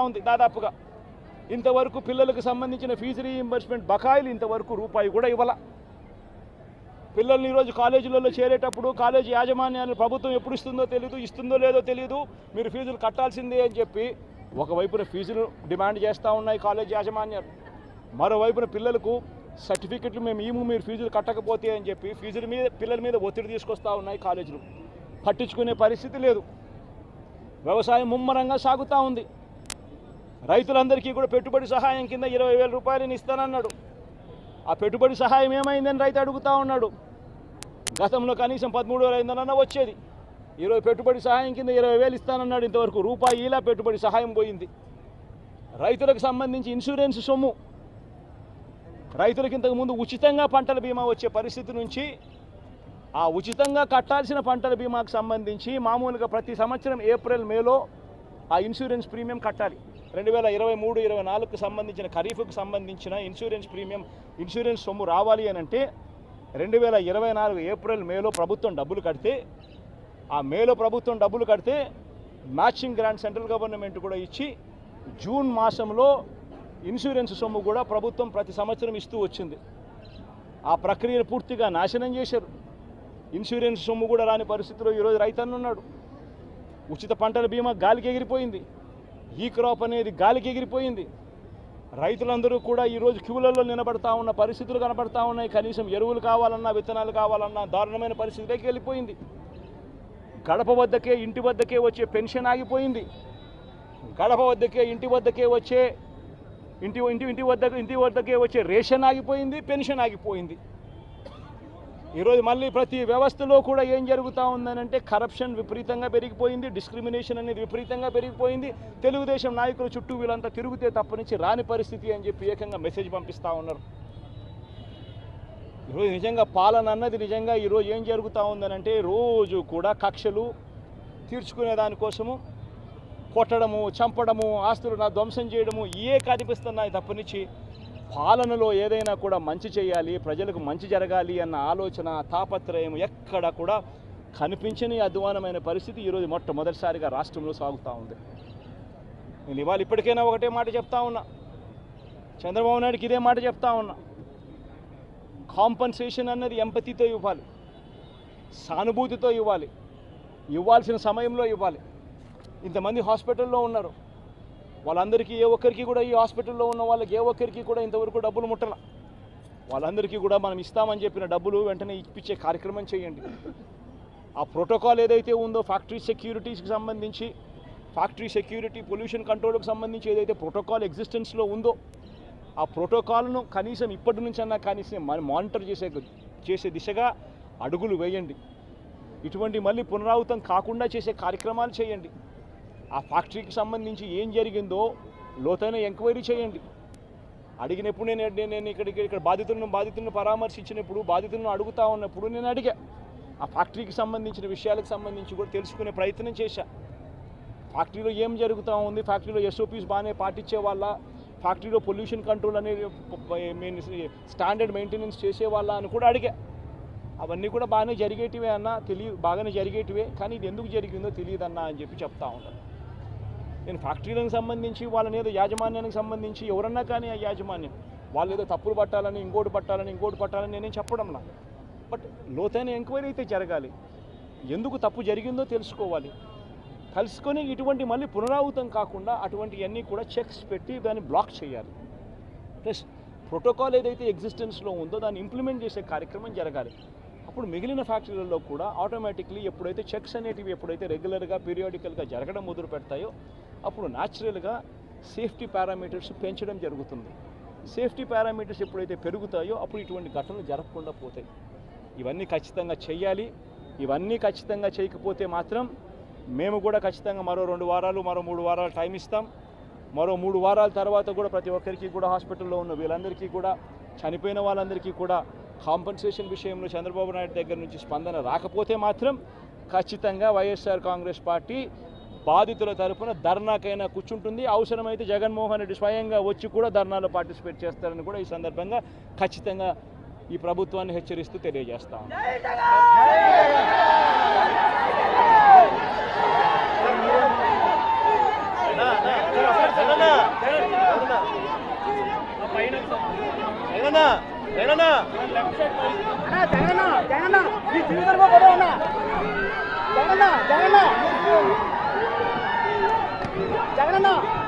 ఉంది దాదాపుగా. ఇంతవరకు పిల్లలకు సంబంధించిన ఫీజు రీఇంబర్స్మెంట్ బకాయిలు ఇంతవరకు రూపాయి కూడా ఇవ్వాల. పిల్లల్ని ఈరోజు కాలేజీలలో చేరేటప్పుడు కాలేజీ యాజమాన్యాలు ప్రభుత్వం ఎప్పుడు ఇస్తుందో తెలియదు ఇస్తుందో లేదో తెలియదు మీరు ఫీజులు కట్టాల్సిందే అని చెప్పి ఒకవైపున ఫీజులు డిమాండ్ చేస్తూ ఉన్నాయి కాలేజీ యాజమాన్యాలు. మరోవైపున పిల్లలకు సర్టిఫికెట్లు మేము ఏమో మీరు ఫీజులు కట్టకపోతే అని చెప్పి ఫీజుల మీద పిల్లల మీద ఒత్తిడి తీసుకొస్తూ ఉన్నాయి కాలేజీలు. పట్టించుకునే పరిస్థితి లేదు. వ్యవసాయం ముమ్మరంగా సాగుతూ ఉంది. రైతులందరికీ కూడా పెట్టుబడి సహాయం కింద ఇరవై వేల రూపాయలని ఇస్తానన్నాడు. ఆ పెట్టుబడి సహాయం ఏమైందని రైతు అడుగుతా ఉన్నాడు. గతంలో కనీసం పదమూడు వేల ఐదునన్నా వచ్చేది. ఈరోజు పెట్టుబడి సహాయం కింద ఇరవై వేలు ఇస్తానన్నాడు ఇంతవరకు. రూపాయి ఇలా పెట్టుబడి సహాయం పోయింది. రైతులకు సంబంధించి ఇన్సూరెన్స్ సొమ్ము. రైతులకు ఇంతకుముందు ఉచితంగా పంటల బీమా వచ్చే పరిస్థితి నుంచి ఆ ఉచితంగా కట్టాల్సిన పంటల బీమాకు సంబంధించి మామూలుగా ప్రతి సంవత్సరం ఏప్రిల్ మేలో ఆ ఇన్సూరెన్స్ ప్రీమియం కట్టాలి. రెండు వేల ఇరవై మూడు ఇరవై నాలుగుకు సంబంధించిన ఖరీఫ్కు సంబంధించిన ఇన్సూరెన్స్ ప్రీమియం ఇన్సూరెన్స్ సొమ్ము రావాలి అని అంటే రెండు వేల ఇరవై నాలుగు ఏప్రిల్ మేలో ప్రభుత్వం డబ్బులు కడితే ఆ మేలో ప్రభుత్వం డబ్బులు కడితే మ్యాచింగ్ గ్రాంట్ సెంట్రల్ గవర్నమెంట్ కూడా ఇచ్చి జూన్ మాసంలో ఇన్సూరెన్స్ సొమ్ము కూడా ప్రభుత్వం ప్రతి సంవత్సరం ఇస్తూ వచ్చింది. ఆ ప్రక్రియను పూర్తిగా నాశనం చేశారు. ఇన్సూరెన్స్ సొమ్ము కూడా రాని పరిస్థితిలో ఈరోజు రైతన్నున్నాడు. ఉచిత పంటల బీమా గాలికి ఎగిరిపోయింది. ఈ క్రాప్ అనేది గాలికి ఎగిరిపోయింది. రైతులందరూ కూడా ఈరోజు క్యూలలో నిలబడతా ఉన్న పరిస్థితులు కనబడతా ఉన్నాయి. కనీసం ఎరువులు కావాలన్నా విత్తనాలు కావాలన్నా దారుణమైన పరిస్థితిలోకి వెళ్ళిపోయింది. గడప వద్దకే ఇంటి వద్దకే వచ్చే పెన్షన్ ఆగిపోయింది. గడప వద్దకే ఇంటి వద్దకే వచ్చే ఇంటి ఇంటి ఇంటి వద్ద ఇంటి వద్దకే వచ్చే రేషన్ ఆగిపోయింది పెన్షన్ ఆగిపోయింది. ఈరోజు మళ్ళీ ప్రతి వ్యవస్థలో కూడా ఏం జరుగుతూ ఉందనంటే కరప్షన్ విపరీతంగా పెరిగిపోయింది డిస్క్రిమినేషన్ అనేది విపరీతంగా పెరిగిపోయింది. తెలుగుదేశం నాయకుల చుట్టూ వీళ్ళంతా తిరిగితే తప్పనించి రాని పరిస్థితి అని చెప్పి ఏకంగా మెసేజ్ పంపిస్తూ ఉన్నారు. ఈరోజు నిజంగా పాలన అన్నది నిజంగా ఈరోజు ఏం జరుగుతూ ఉందనంటే రోజు కూడా కక్షలు తీర్చుకునే దానికోసము కొట్టడము చంపడము ఆస్తులు నా ధ్వంసం చేయడము ఏ కనిపిస్తున్నాయి తప్పనిచ్చి పాలనలో ఏదైనా కూడా మంచి చేయాలి ప్రజలకు మంచి జరగాలి అన్న ఆలోచన తాపత్రయం ఎక్కడ కూడా కనిపించని అధ్వానమైన పరిస్థితి ఈరోజు మొట్టమొదటిసారిగా రాష్ట్రంలో సాగుతూ ఉంది. నేను ఇవాళ ఇప్పటికైనా ఒకటే మాట చెప్తా ఉన్నా. చంద్రబాబు నాయుడుకి ఇదే మాట చెప్తా ఉన్నా. కాంపన్సేషన్ అన్నది ఎంపతితో ఇవ్వాలి సానుభూతితో ఇవ్వాలి ఇవ్వాల్సిన సమయంలో ఇవ్వాలి. ఇంతమంది హాస్పిటల్లో ఉన్నారు. వాళ్ళందరికీ ఏ ఒక్కరికి కూడా ఈ హాస్పిటల్లో ఉన్న వాళ్ళకి ఏ ఒక్కరికి కూడా ఇంతవరకు డబ్బులు ముట్టల. వాళ్ళందరికీ కూడా మనం ఇస్తామని చెప్పిన డబ్బులు వెంటనే ఇప్పించే కార్యక్రమం చేయండి. ఆ ప్రోటోకాల్ ఏదైతే ఉందో ఫ్యాక్టరీ సెక్యూరిటీస్కి సంబంధించి ఫ్యాక్టరీ సెక్యూరిటీ పొల్యూషన్ కంట్రోల్కి సంబంధించి ఏదైతే ప్రోటోకాల్ ఎగ్జిస్టెన్స్లో ఉందో ఆ ప్రోటోకాల్ను కనీసం ఇప్పటి నుంచన్నా కనీసం మానిటర్ చేసే చేసే దిశగా అడుగులు వేయండి. ఇటువంటి మళ్ళీ పునరావృతం కాకుండా చేసే కార్యక్రమాలు చేయండి. ఆ ఫ్యాక్టరీకి సంబంధించి ఏం జరిగిందో లోతైన ఎంక్వైరీ చేయండి. అడిగినప్పుడు నేను నేను నేను ఇక్కడికి ఇక్కడ బాధితులను బాధితులను పరామర్శించినప్పుడు బాధితులను అడుగుతా ఉన్నప్పుడు నేను అడిగా. ఆ ఫ్యాక్టరీకి సంబంధించిన విషయాలకు సంబంధించి కూడా తెలుసుకునే ప్రయత్నం చేశా. ఫ్యాక్టరీలో ఏం జరుగుతూ ఉంది? ఫ్యాక్టరీలో ఎస్ఓపీస్ బాగానే పాటించే వాళ్ళ? ఫ్యాక్టరీలో పొల్యూషన్ కంట్రోల్ అనేది స్టాండర్డ్ మెయింటెనెన్స్ చేసే వాళ్ళ అని కూడా అడిగా. అవన్నీ కూడా బాగానే జరిగేటివే అన్న తెలియ బాగానే జరిగేటివే కానీ ఇది ఎందుకు జరిగిందో తెలియదన్నా అని చెప్పి చెప్తా ఉన్నాను నేను ఫ్యాక్టరీలకు సంబంధించి వాళ్ళని ఏదో యాజమాన్యానికి సంబంధించి ఎవరన్నా కానీ ఆ యాజమాన్యం వాళ్ళు ఏదో తప్పులు పట్టాలని ఇంకోటి పట్టాలని ఇంకోటి పట్టాలని నేనేం చెప్పడం నా బట్ లోతైన ఎంక్వైరీ అయితే జరగాలి. ఎందుకు తప్పు జరిగిందో తెలుసుకోవాలి. కలుసుకొని ఇటువంటి మళ్ళీ పునరావృతం కాకుండా అటువంటివన్నీ కూడా చెక్స్ పెట్టి దాన్ని బ్లాక్ చేయాలి. ప్లస్ ప్రోటోకాల్ ఏదైతే ఎగ్జిస్టెన్స్లో ఉందో దాన్ని ఇంప్లిమెంట్ చేసే కార్యక్రమం జరగాలి. అప్పుడు మిగిలిన ఫ్యాక్టరీలలో కూడా ఆటోమేటిక్లీ ఎప్పుడైతే చెక్స్ అనేటివి ఎప్పుడైతే రెగ్యులర్గా పీరియాడికల్గా జరగడం మొదలు పెడతాయో అప్పుడు న్యాచురల్గా సేఫ్టీ పారామీటర్స్ పెంచడం జరుగుతుంది. సేఫ్టీ పారామీటర్స్ ఎప్పుడైతే పెరుగుతాయో అప్పుడు ఇటువంటి ఘటనలు జరగకుండా పోతాయి. ఇవన్నీ ఖచ్చితంగా చేయాలి ఇవన్నీ ఖచ్చితంగా చేయకపోతే మాత్రం మేము కూడా ఖచ్చితంగా మరో రెండు వారాలు మరో మూడు వారాలు టైం ఇస్తాం. మరో మూడు వారాల తర్వాత కూడా ప్రతి ఒక్కరికి కూడా హాస్పిటల్లో ఉన్న వీళ్ళందరికీ కూడా చనిపోయిన వాళ్ళందరికీ కూడా కాంపన్సేషన్ విషయంలో చంద్రబాబు నాయుడు దగ్గర నుంచి స్పందన రాకపోతే మాత్రం ఖచ్చితంగా వైఎస్ఆర్ కాంగ్రెస్ పార్టీ బాధితుల తరపున ధర్నాకైనా కూర్చుంటుంది అవసరమైతే జగన్మోహన్ రెడ్డి స్వయంగా వచ్చి కూడా ధర్నాలో పార్టిసిపేట్ చేస్తారని కూడా ఈ సందర్భంగా ఖచ్చితంగా ఈ ప్రభుత్వాన్ని హెచ్చరిస్తూ తెలియజేస్తాం జగన్ జగన్ జగన్ జగన్ 来了呢。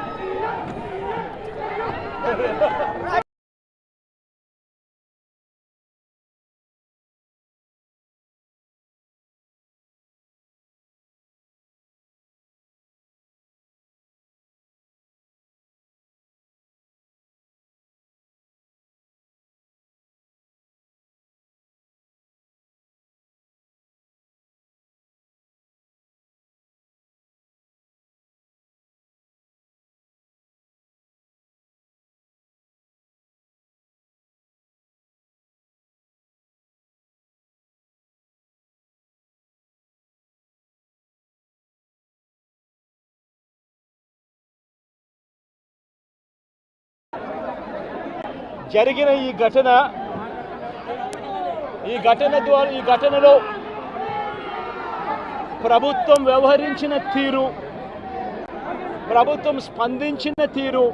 జరిగిన ఈ ఘటన ఈ ఘటన ద్వారా ఈ ఘటనలో ప్రభుత్వం వ్యవహరించిన తీరు ప్రభుత్వం స్పందించిన తీరు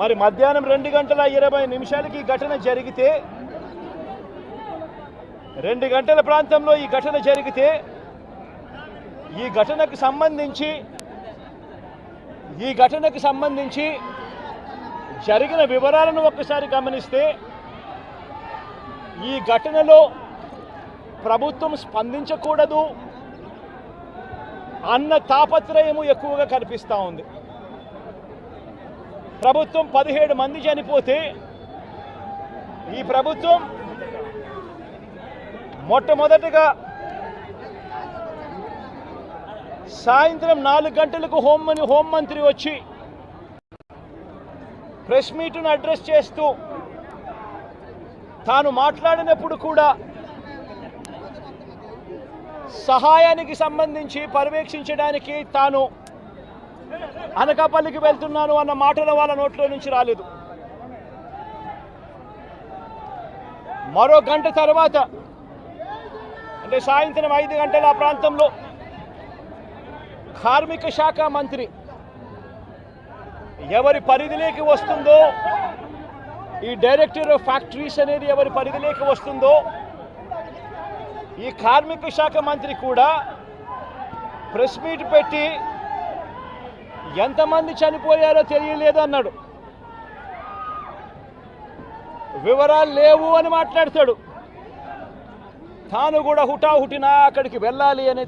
మరి మధ్యాహ్నం రెండు గంటల ఇరవై నిమిషాలకి ఈ ఘటన జరిగితే రెండు గంటల ప్రాంతంలో ఈ ఘటన జరిగితే ఈ ఘటనకు సంబంధించి ఈ ఘటనకు సంబంధించి జరిగిన వివరాలను ఒక్కసారి గమనిస్తే ఈ ఘటనలో ప్రభుత్వం స్పందించకూడదు అన్న తాపత్రయము ఎక్కువగా కనిపిస్తూ ఉంది. ప్రభుత్వం పదిహేడు మంది చనిపోతే ఈ ప్రభుత్వం మొట్టమొదటగా సాయంత్రం నాలుగు గంటలకు హోంమని హోంమంత్రి వచ్చి ప్రెస్ మీట్ను అడ్రస్ చేస్తూ తాను మాట్లాడినప్పుడు కూడా సహాయానికి సంబంధించి పర్యవేక్షించడానికి తాను అనకాపల్లికి వెళ్తున్నాను అన్న మాటలు వాళ్ళ నోట్లో నుంచి రాలేదు. మరో గంట తర్వాత అంటే సాయంత్రం ఐదు గంటల ఆ ప్రాంతంలో కార్మిక శాఖ మంత్రి ఎవరి పరిధిలోకి వస్తుందో ఈ డైరెక్టర్ ఆఫ్ ఫ్యాక్టరీస్ అనేది ఎవరి పరిధిలోకి వస్తుందో ఈ కార్మిక శాఖ మంత్రి కూడా ప్రెస్ మీట్ పెట్టి ఎంతమంది చనిపోయారో తెలియలేదు అన్నాడు. వివరాలు లేవు అని మాట్లాడతాడు. తాను కూడా హుటాహుటినా అక్కడికి వెళ్ళాలి అని